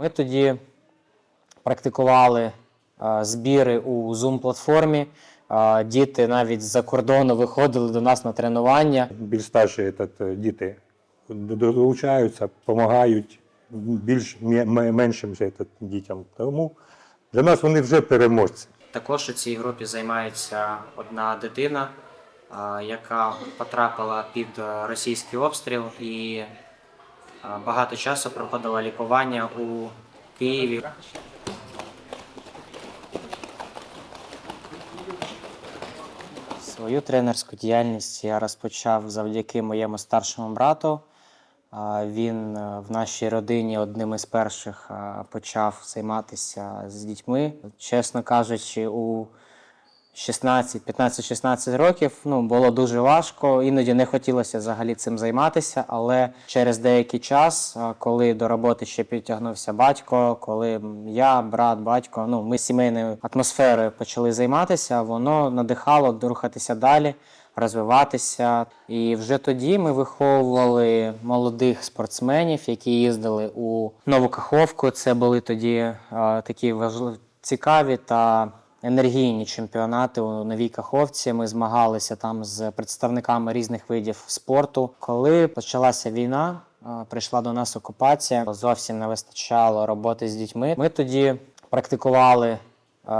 Ми тоді практикували е, збіри у Zoom-платформі. Е, Діти навіть з-за кордону виходили до нас на тренування. більш старші е, діти долучаються, допомагають більш ме- ме- меншим дітям. Тому для нас вони вже переможці. Також у цій групі займається одна дитина, яка потрапила під російський обстріл і багато часу проходила лікування у Києві. Свою тренерську діяльність я розпочав завдяки моєму старшому брату. Він е, в нашій родині одним із перших почав займатися з дітьми. Чесно кажучи, у 16, 15-16 років ну, було дуже важко. Іноді не хотілося взагалі цим займатися, але через деякий час, коли до роботи ще підтягнувся батько, коли я, брат, батько, ну ми сімейною атмосферою почали займатися, воно надихало рухатися далі, розвиватися. І вже тоді ми виховували молодих спортсменів, які їздили у Нову Каховку. Це були тоді а, такі важливі цікаві та енергійні чемпіонати у Новій Каховці. Ми змагалися там з представниками різних видів спорту. Коли почалася війна, прийшла до нас окупація. Зовсім не вистачало роботи з дітьми. Ми тоді практикували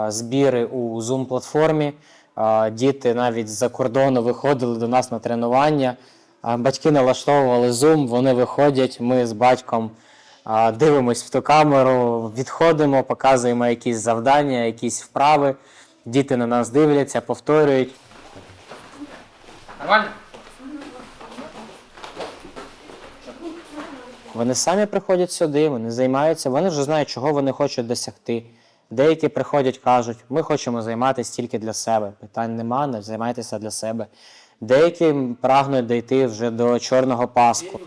збіри у Zoom-платформі. Діти навіть з-за кордону виходили до нас на тренування. Батьки налаштовували Zoom, вони виходять. Ми з батьком дивимось в ту камеру, відходимо, показуємо якісь завдання, якісь вправи. Діти на нас дивляться, повторюють. Нормально? Вони самі приходять сюди, вони займаються, вони вже знають, чого вони хочуть досягти. Деякі приходять, кажуть, ми хочемо займатися тільки для себе. Питань нема, не займайтеся для себе. Деякі прагнуть дійти вже до чорного паску.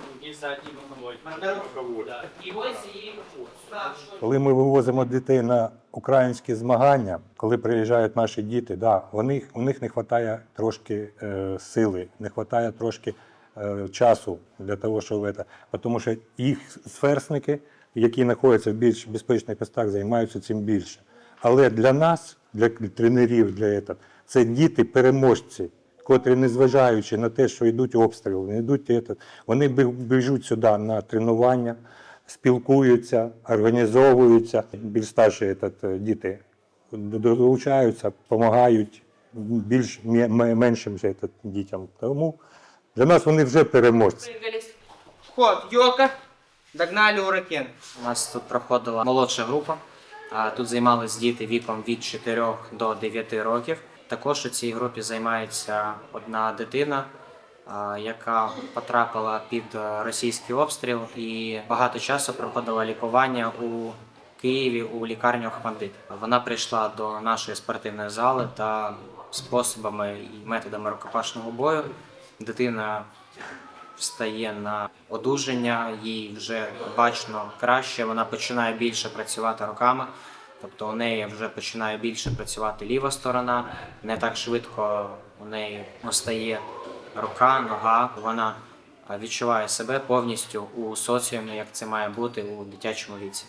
Коли ми вивозимо дітей на українські змагання, коли приїжджають наші діти, да, у, них, у них не вистачає трошки е, сили, не вистачає трошки е, часу для того, щоб це. Тому що їх сверстники, які знаходяться в більш безпечних містах, займаються цим більше. Але для нас, для тренерів, для этого, це діти переможці, котрі, незважаючи на те, що йдуть обстріли, не йдуть, этот, вони бі- біжуть сюди на тренування спілкуються, організовуються. Більш старші этот, е, діти долучаються, допомагають більш ме- ме- меншим же, этот, дітям. Тому для нас вони вже переможці. Двигались. Вход, йока. Догнали уракен. У нас тут проходила молодша група. а Тут займались діти віком від 4 до 9 років. Також у цій групі займається одна дитина, яка потрапила під е, російський обстріл і багато часу проходила лікування у Києві у лікарню Охмадит. Вона прийшла до нашої спортивної зали та способами і методами рукопашного бою. Дитина встає на одужання, їй вже бачно краще, вона починає більше працювати руками. Тобто у неї вже починає більше працювати ліва сторона, не так швидко у неї остає рука, нога. Вона відчуває себе повністю у соціумі, як це має бути у дитячому віці.